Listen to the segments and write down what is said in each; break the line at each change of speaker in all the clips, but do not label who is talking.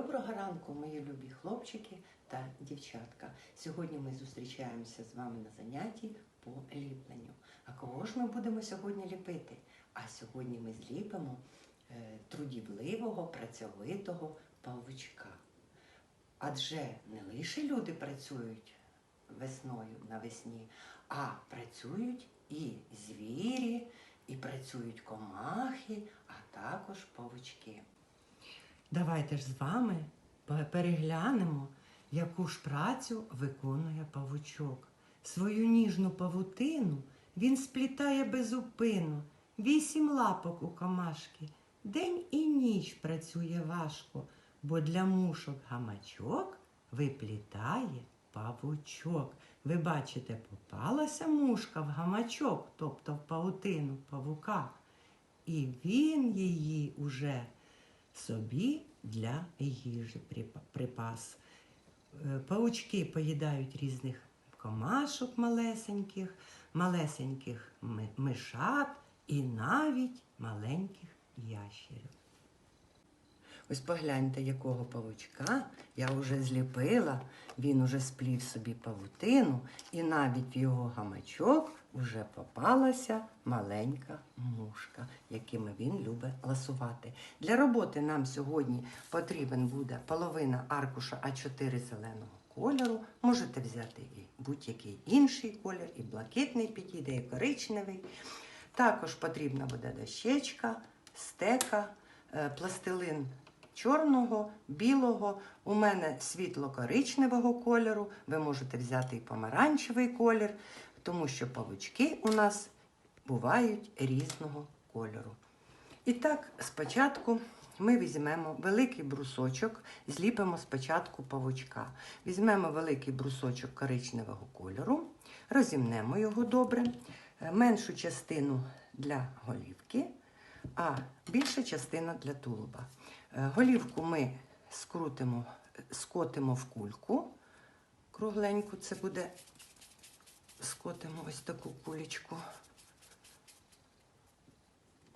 Доброго ранку, мої любі хлопчики та дівчатка. Сьогодні ми зустрічаємося з вами на занятті по ліпленню. А кого ж ми будемо сьогодні ліпити? А сьогодні ми зліпимо е, трудівливого, працьовитого павучка. Адже не лише люди працюють весною навесні, а працюють і звірі, і працюють комахи, а також павучки. Давайте ж з вами переглянемо, яку ж працю виконує павучок. Свою ніжну павутину він сплітає безупину, вісім лапок у камашки. День і ніч працює важко, бо для мушок гамачок виплітає павучок. Ви бачите, попалася мушка в гамачок, тобто в павутину павука. І він її уже собі для їжі припас. Е, Паучки поїдають різних комашок малесеньких, малесеньких ми- мишат і навіть маленьких ящерів. Ось погляньте, якого павучка я вже зліпила. Він уже сплів собі павутину, і навіть в його гамачок вже попалася маленька мушка, якими він любить ласувати. Для роботи нам сьогодні потрібен буде половина аркуша А4 зеленого кольору. Можете взяти і будь-який інший колір, і блакитний підійде, і коричневий. Також потрібна буде дощечка, стека, е, пластилин чорного, білого. У мене світло-коричневого кольору. Ви можете взяти і помаранчевий колір, тому що павучки у нас бувають різного кольору. І так, спочатку ми візьмемо великий брусочок, зліпимо спочатку павучка. Візьмемо великий брусочок коричневого кольору, розімнемо його добре, е, меншу частину для голівки, а більша частина для тулуба. Е, Голівку ми скрутимо, скотимо в кульку кругленьку, це буде скотимо ось таку кулечку.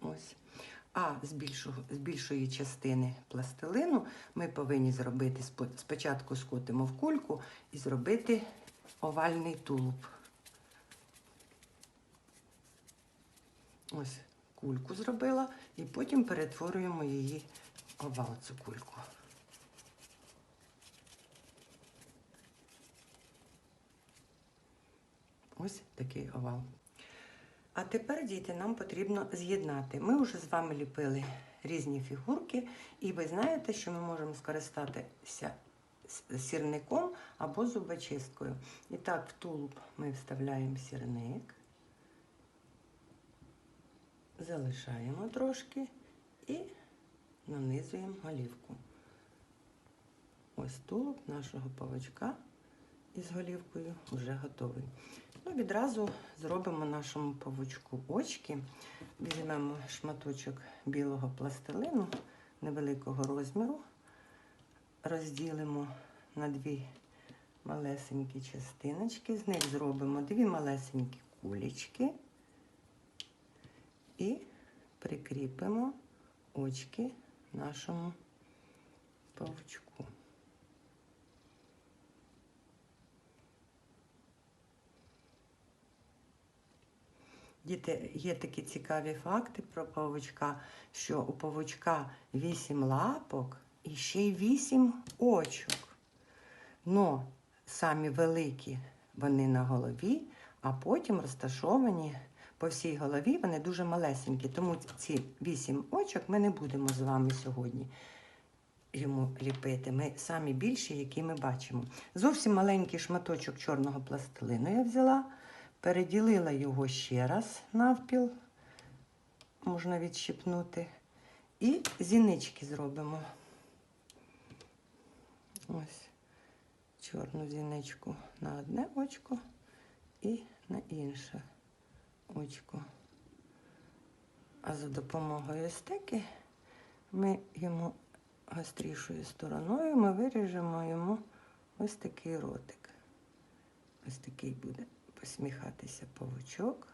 Ось. А з, більшого, з більшої частини пластилину ми повинні зробити спочатку скотимо в кульку і зробити овальний тулуб. Ось кульку зробила і потім перетворюємо її в овал цю кульку. Ось такий овал. А тепер, діти, нам потрібно з'єднати. Ми вже з вами ліпили різні фігурки, і ви знаєте, що ми можемо скористатися сірником або зубочисткою. І так, в тулуб ми вставляємо сірник, залишаємо трошки і нанизуємо голівку. Ось тулуб нашого павучка із голівкою вже готовий. Ну, відразу зробимо нашому павучку очки. Візьмемо шматочок білого пластилину невеликого розміру, розділимо на дві малесенькі частиночки, з них зробимо дві малесенькі кулечки і прикріпимо очки нашому павучку. Діти, є такі цікаві факти про павучка, що у павучка вісім лапок і ще й вісім очок. Но самі великі вони на голові, а потім розташовані по всій голові, вони дуже малесенькі. Тому ці вісім очок ми не будемо з вами сьогодні йому ліпити. Ми самі більші, які ми бачимо. Зовсім маленький шматочок чорного пластилину я взяла. Переділила його ще раз навпіл, можна відщипнути. І зінички зробимо. Ось чорну зіничку на одне очко і на інше очко. А за допомогою стеки ми йому гострішою стороною ми виріжемо йому ось такий ротик. Ось такий буде посміхатися павучок,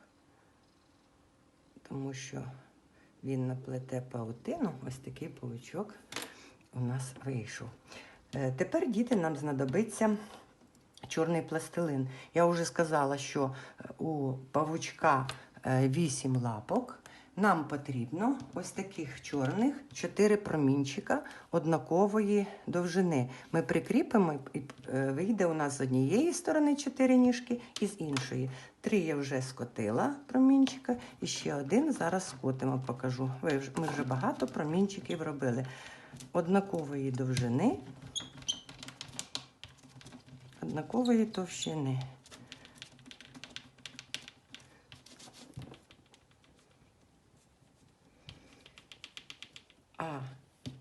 тому що він наплете паутину, ось такий павучок у нас вийшов. Е, Тепер діти нам знадобиться чорний пластилин. Я вже сказала, що е, у павучка 8 лапок. Нам потрібно ось таких чорних 4 промінчика однакової довжини. Ми прикріпимо і е, вийде у нас з однієї сторони 4 ніжки і з іншої. Три я вже скотила промінчика, і ще один зараз скотимо, покажу. Ми вже багато промінчиків робили. Однакової довжини, однакової товщини. А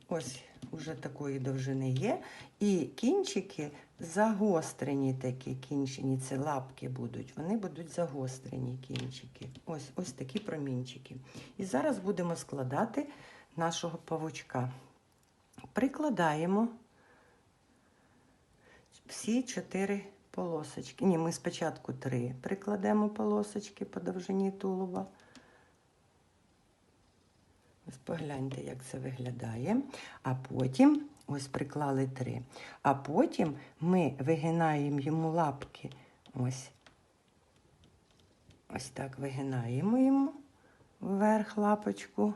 ось уже такої довжини є. І кінчики загострені такі кінчені, це лапки будуть. Вони будуть загострені кінчики. Ось ось такі промінчики. І зараз будемо складати нашого павучка. Прикладаємо всі чотири полосочки. Ні, ми спочатку три прикладемо полосочки по довжині тулуба. Ось погляньте, як це виглядає. А потім, ось приклали три. А потім ми вигинаємо йому лапки. Ось. Ось так вигинаємо йому вверх лапочку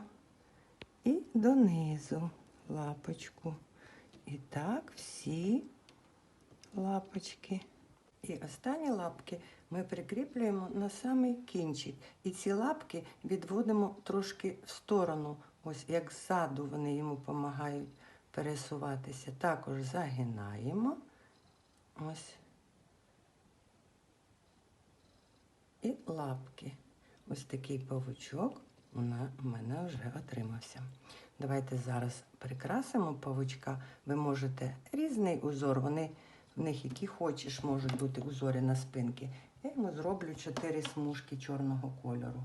і донизу лапочку. І так всі лапочки. І останні лапки ми прикріплюємо на самий кінчик. І ці лапки відводимо трошки в сторону, ось як ззаду вони йому допомагають пересуватися. Також загинаємо. Ось. І лапки. Ось такий павучок у мене вже отримався. Давайте зараз прикрасимо павучка. Ви можете різний узор, вони в них які хочеш, можуть бути узори на спинки. Я йому зроблю чотири смужки чорного кольору.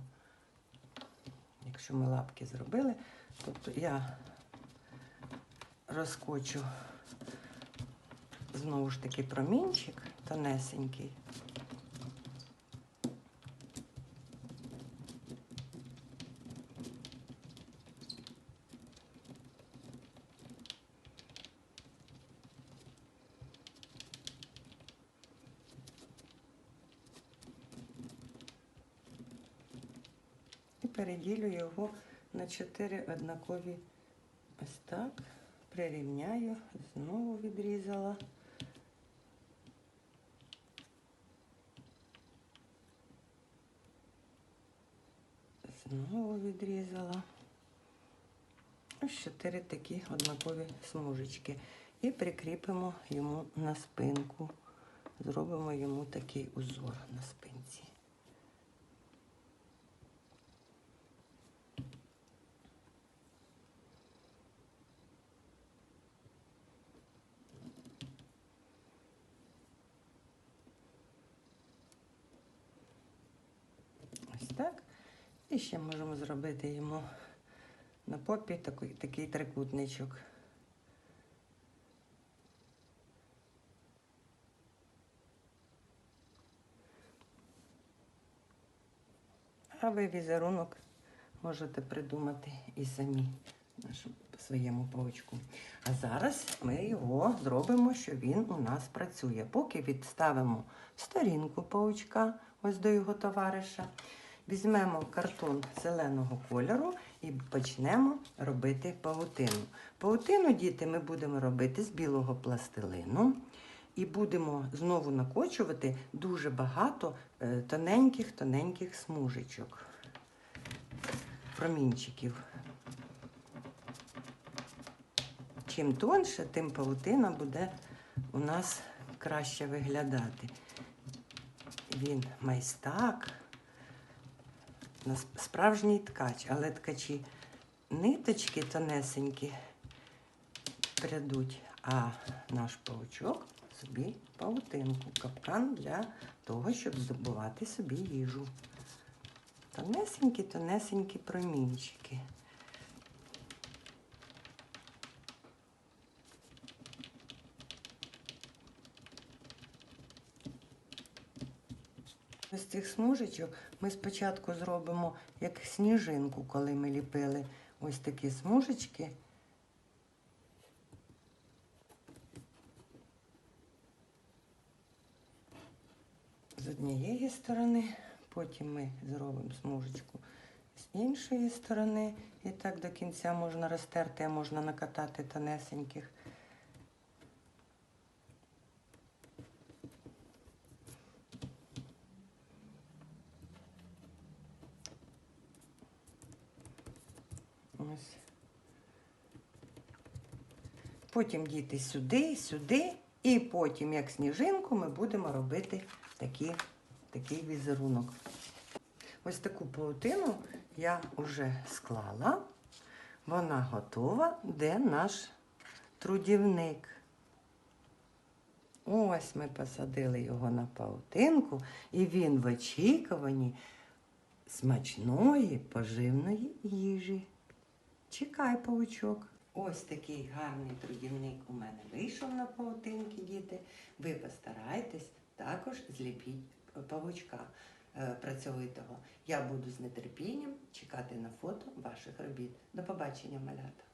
Якщо ми лапки зробили, тобто я розкочу знову ж таки промінчик тонесенький. Переділю його на чотири однакові ось так. Прирівняю, знову відрізала. Знову відрізала. Ось чотири такі однакові смужечки. І прикріпимо йому на спинку. Зробимо йому такий узор на спинці. Ось так. І ще можемо зробити йому на попі такий, такий трикутничок. А ви візерунок можете придумати і самі нашому своєму павучку. А зараз ми його зробимо, що він у нас працює. Поки відставимо сторінку павучка, ось до його товариша. Візьмемо картон зеленого кольору і почнемо робити павутину. Павутину, діти, ми будемо робити з білого пластилину. І будемо знову накочувати дуже багато тоненьких-тоненьких смужечок, промінчиків. Чим тонше, тим павутина буде у нас краще виглядати. Він майстак, нас- справжній ткач, але ткачі ниточки тонесенькі прядуть, а наш паучок собі паутинку, капкан для того, щоб здобувати собі їжу. Тонесенькі, тонесенькі промінчики. З цих смужечок ми спочатку зробимо як сніжинку, коли ми ліпили ось такі смужечки. З однієї сторони, потім ми зробимо смужечку з іншої сторони. І так до кінця можна розтерти, а можна накатати тонесеньких. Потім діти сюди, сюди, і потім, як сніжинку, ми будемо робити такі, такий візерунок. Ось таку паутину я вже склала. Вона готова. Де наш трудівник? Ось ми посадили його на паутинку, і він в очікуванні смачної поживної їжі. Чекай, паучок. Ось такий гарний трудівник у мене вийшов на паутинки, діти. Ви постарайтесь також зліпіть павучка е, працьовитого. Я буду з нетерпінням чекати на фото ваших робіт. До побачення, малята!